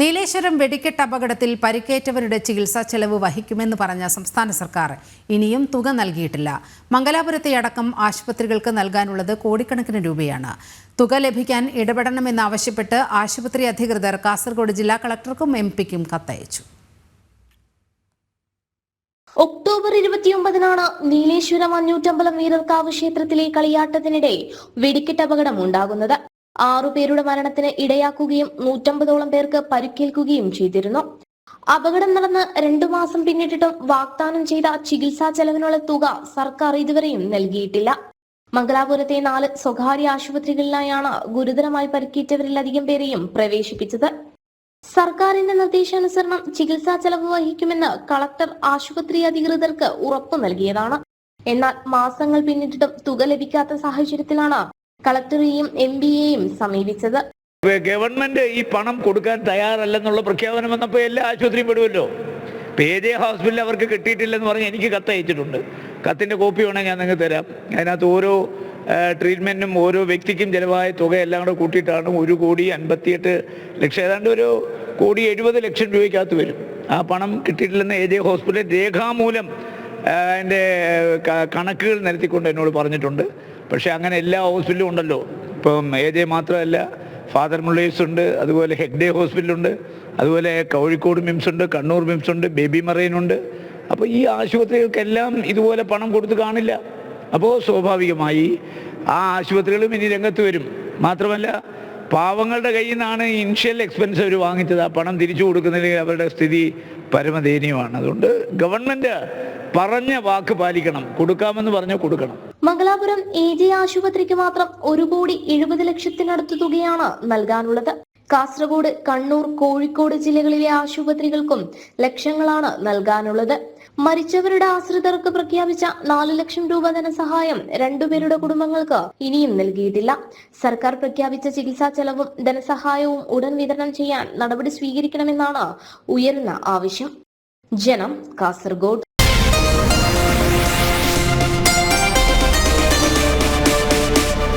നീലേശ്വരം വെടിക്കെട്ട് അപകടത്തിൽ പരിക്കേറ്റവരുടെ ചികിത്സാ ചെലവ് വഹിക്കുമെന്ന് പറഞ്ഞ സംസ്ഥാന സർക്കാർ ഇനിയും തുക നൽകിയിട്ടില്ല. മംഗലാപുരത്തെ അടക്കം ആശുപത്രികൾക്ക് നൽകാനുള്ളത് കോടിക്കണക്കിന് രൂപയാണ്. തുക ലഭിക്കാൻ ഇടപെടണമെന്നാവശ്യപ്പെട്ട് ആശുപത്രി അധികൃതർ കാസർഗോഡ് ജില്ലാ കളക്ടർക്കും എം പിക്കും കത്തയച്ചു. ഒക്ടോബർ ഇരുപത്തിയൊമ്പതിനാണ് നീലേശ്വരം അഞ്ഞൂറ്റമ്പലം വീരർക്കാവ് ക്ഷേത്രത്തിലെ കളിയാട്ടത്തിനിടെ വെടിക്കെട്ട് അപകടം ഉണ്ടാകുന്നത്. ആറുപേരുടെ മരണത്തിന് ഇടയാക്കുകയും നൂറ്റമ്പതോളം പേർക്ക് പരിക്കേൽക്കുകയും ചെയ്തിരുന്നു. അപകടം നടന്ന് രണ്ടു മാസം പിന്നിട്ടിട്ടും വാഗ്ദാനം ചെയ്ത ചികിത്സാ ചെലവിനുള്ള തുക സർക്കാർ ഇതുവരെയും നൽകിയിട്ടില്ല. മംഗലാപുരത്തെ നാല് സ്വകാര്യ ആശുപത്രികളിലായാണ് ഗുരുതരമായി പരിക്കേറ്റവരിലധികം പേരെയും പ്രവേശിപ്പിച്ചത്. സർക്കാരിന്റെ നിർദ്ദേശാനുസരണം ചികിത്സാ ചെലവ് വഹിക്കുമെന്ന് കളക്ടർ ആശുപത്രി അധികൃതർക്ക് ഉറപ്പു നൽകിയതാണ്. എന്നാൽ മാസങ്ങൾ പിന്നിട്ടിട്ടും തുക ലഭിക്കാത്ത സാഹചര്യത്തിലാണ് കളക്ടറെയും എം പിയെയും സമീപിച്ചത്. ഗവൺമെന്റ് ഈ പണം കൊടുക്കാൻ തയ്യാറല്ലെന്നുള്ള പ്രഖ്യാപനം വന്നപ്പോൾ എല്ലാ ആശുപത്രിയും പെടുമല്ലോ പേജെ ഹോസ്പിറ്റലിൽ അവർക്ക് കിട്ടിയിട്ടില്ലെന്ന് പറഞ്ഞ് എനിക്ക് കത്ത് അയച്ചിട്ടുണ്ട്. കോപ്പി വേണമെങ്കിൽ ഞാൻ നിങ്ങൾക്ക് തരാം. അതിനകത്ത് ഓരോ ട്രീറ്റ്മെന്റിനും ഓരോ വ്യക്തിക്കും ചിലവായ തുക എല്ലാം കൂടെ കൂട്ടിയിട്ടാണ് ഒരു കോടി അൻപത്തിയെട്ട് ലക്ഷം ഏതാണ്ട് ഒരു കോടി എഴുപത് ലക്ഷം രൂപയ്ക്കകത്ത് വരും. ആ പണം കിട്ടിയിട്ടില്ലെന്ന് എ ജെ ഹോസ്പിറ്റൽ രേഖാമൂലം അതിന്റെ കണക്കുകൾ നിരത്തിക്കൊണ്ട് എന്നോട് പറഞ്ഞിട്ടുണ്ട്. പക്ഷേ അങ്ങനെ എല്ലാ ഹോസ്പിറ്റലും ഉണ്ടല്ലോ. ഇപ്പം എ ജെ മാത്രമല്ല ഫാദർ മുള്ളേഴ്സ് ഉണ്ട് അതുപോലെ ഹെഗ്ഡേ ഹോസ്പിറ്റലുണ്ട് അതുപോലെ കോഴിക്കോട് മിംസ് ഉണ്ട് കണ്ണൂർ മിംസ് ഉണ്ട് ബേബി മറൈൻ ഉണ്ട്. അപ്പോൾ ഈ ആശുപത്രികൾക്കെല്ലാം ഇതുപോലെ പണം കൊടുത്ത് കാണില്ല. അപ്പോൾ സ്വാഭാവികമായി ആ ആശുപത്രികളും ഇനി രംഗത്ത് വരും. മാത്രമല്ല പാവങ്ങളുടെ കയ്യിൽ നിന്നാണ് ഇനിഷ്യൽ എക്സ്പെൻസ് അവർ വാങ്ങിച്ചത്. ആ പണം തിരിച്ചു കൊടുക്കുന്നില്ലെങ്കിൽ അവരുടെ സ്ഥിതി പരമദയനീയമാണ്. അതുകൊണ്ട് ഗവൺമെന്റ് പറഞ്ഞ വാക്ക് പാലിക്കണം. കൊടുക്കാമെന്ന് പറഞ്ഞാൽ കൊടുക്കണം. മംഗലാപുരം എ ജെ ആശുപത്രിക്ക് മാത്രം ഒരു കോടി എഴുപത് ലക്ഷത്തിനടുത്ത് തുകയാണ് നൽകാനുള്ളത്. കാസർഗോഡ് കണ്ണൂർ കോഴിക്കോട് ജില്ലകളിലെ ആശുപത്രികൾക്കും ലക്ഷങ്ങളാണ് നൽകാനുള്ളത്. മരിച്ചവരുടെ ആശ്രിതർക്ക് പ്രഖ്യാപിച്ച നാല് ലക്ഷം രൂപ ധനസഹായം രണ്ടുപേരുടെ കുടുംബങ്ങൾക്ക് ഇനിയും നൽകിയിട്ടില്ല. സർക്കാർ പ്രഖ്യാപിച്ച ചികിത്സാ ചെലവും ധനസഹായവും ഉടൻ വിതരണം ചെയ്യാൻ നടപടി സ്വീകരിക്കണമെന്നാണ് ഉയർന്ന ആവശ്യം. ജനം കാസർഗോഡ്.